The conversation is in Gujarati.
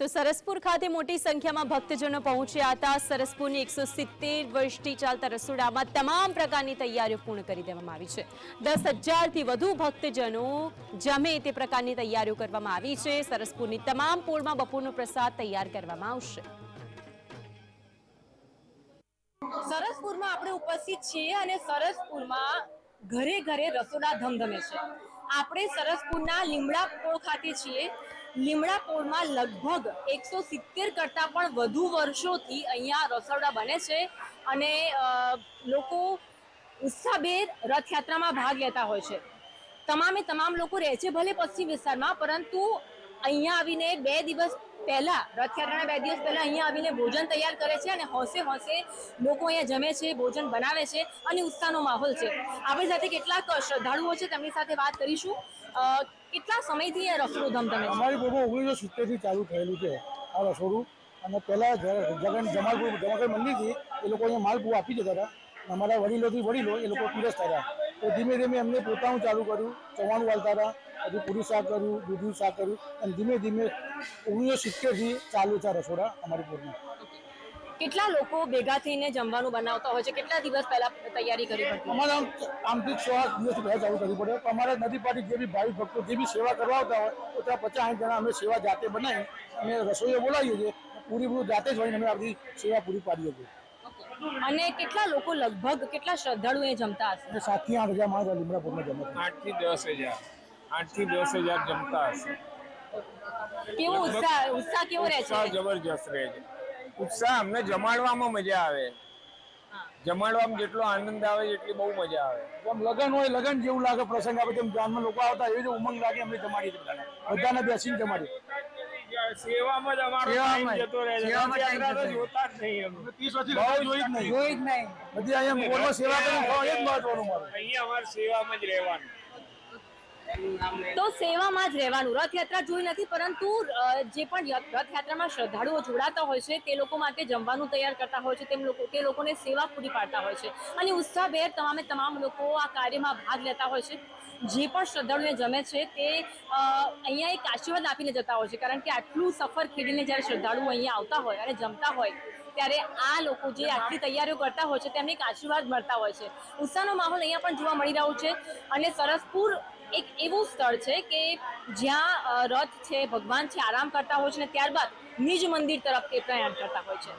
તો સરસપુર ખાતે મોટી સંખ્યામાં ભક્તજનો પહોંચ્યા હતા. સરસપુરની એકસો વર્ષથી ચાલતા રસોડામાં તમામ પ્રકારની તૈયારીઓ પૂર્ણ કરી દેવામાં આવી છે. દસ હજારથી વધુ ભક્તજનો જમે તે પ્રકારની તૈયારીઓ કરવામાં આવી છે. સરસપુરની તમામ પોળમાં બપોરનો પ્રસાદ તૈયાર કરવામાં આવશે. સરસપુરમાં આપણે ઉપસ્થિત છીએ અને સરસપુરમાં ઘરે ઘરે રસોડા ધમધમે છે. આપણે સરસપુરના લીમડા પોળ ખાતે છીએ. લીમડા પોળમાં લગભગ એકસો સિત્તેર કરતાં પણ વધુ વર્ષોથી અહીંયા રસોડા બને છે અને લોકો ઉત્સાહભેર રથયાત્રામાં ભાગ લેતા હોય છે. તમામે તમામ લોકો રહે છે ભલે પશ્ચિમ વિસ્તારમાં, પરંતુ અહીંયા આવીને બે દિવસ પહેલાં, રથયાત્રાના બે દિવસ પહેલાં અહીંયા આવીને ભોજન તૈયાર કરે છે અને હોંશે હોંશે લોકો અહીંયા જમે છે, ભોજન બનાવે છે અને ઉત્સાહનો માહોલ છે. આપણી સાથે કેટલાક શ્રદ્ધાળુઓ છે, તેમની સાથે વાત કરીશું. કેટલા સમયથી અહીંયા રસોડું ધમધમે અમારી બહુ ઓગણીસો સિત્તેરથી ચાલુ થયેલું છે આ રસોડું. અને પહેલાં જગન, જમાલપુર જમાલપુર મંદિરથી એ લોકો અહીંયા માલપુર આપી જતા હતા. અમારા વડીલોથી વડીલો એ લોકો પીરસતા હતા. તો ધીમે ધીમે એમને પોતાનું ચાલુ કર્યું, ચવાણું વાળતા હતા, પછી પૂરી શાક કર્યું, દૂધનું શાક કર્યું. અને ધીમે ધીમે ઓગણીસો સિત્તેરથી ચાલુ છે રસોડા અમારી પૂરમાં. કેટલા લોકો ભેગા થઈને જમવાનું બનાવતા હોય છે? કેટલા દિવસ પહેલા તૈયારી કરી પડતી અમારે આમ આમથી છ દિવસ પહેલા ચાલુ કરવી પડે. અમારે નદી પાટી જે બી ભાવિક ભક્તો જે બી સેવા કરવા આવતા હોય તો ત્યાં પચાસ સાઠ જણા અમે સેવા જાતે બનાવી અને રસોઈઓ બોલાવીએ છીએ. પૂરી પૂરી જાતે જ હોઈને અમે આપણી સેવા પૂરી પાડીએ છીએ. અને કેટલા લોકો લગભગ કેટલા શ્રદ્ધાળુ એ જમતા હશે? સાતથી આઠ હજાર મારા લીમડાપુરમાં જમતા આઠથી દસ હજાર. આઠથી દસ હજાર જમતા હશે. કેવો ઉત્સાહ ઉત્સાહ કેવો રહે છે? જબરજસ્ત રહે છે. ઉત્સાહ અમને જમાડવામાં મજા આવે. જમાડવામાં જેટલો આનંદ આવે એટલી બહુ મજા આવે. જેમ લગન હોય લગન જેવું લાગે પ્રસંગ આવે તેમ ગામમાં લોકો આવતા એવી જ ઉમંગ લાગે અમને જમાડી બધાને. બધાને બેસીને જમાડી સેવામાં જ અમારો જતો રહે છે. જ નહીં અમે. વર્ષથી જોઈ જ નહીં. જોઈ જ નહીં. બધી અહીંયા સેવા કરવું એ જ મહત્વનું મારું. અહીંયા અમારે સેવામાં જ રહેવાનું. તો સેવામાં જ રહેવાનું. રથયાત્રા જોઈ નથી, પરંતુ જે પણ રથયાત્રામાં શ્રદ્ધાળુઓ જોડાતા હોય છે, તે લોકો માટે જમવાનું તૈયાર કરતા હોય છે, તેમ લોકો, તે લોકોને સેવા પૂરી પાડતા હોય છે. અને ઉત્સાહભેર તમામે તમામ લોકો આ કાર્યમાં ભાગ લેતા હોય છે. જે પણ શ્રદ્ધાળુને જમે છે, તે અહીંયા એક આશીર્વાદ આપીને જતા હોય છે. કારણ કે આટલું સફર ખેડીને જ્યારે શ્રદ્ધાળુઓ અહીંયા આવતા હોય અને જમતા હોય, ત્યારે આ લોકો જે આટલી તૈયારીઓ કરતા હોય છે, તેમને એક આશીર્વાદ મળતા હોય છે. ઉત્સાહનો માહોલ અહીંયા પણ જોવા મળી રહ્યો છે. અને સરસપુર એક એવું સ્થળ છે કે જ્યાં રથ છે, ભગવાન છે, આરામ કરતા હોય છે અને ત્યારબાદ નિજ મંદિર તરફ તે પ્રયાણ કરતા હોય છે.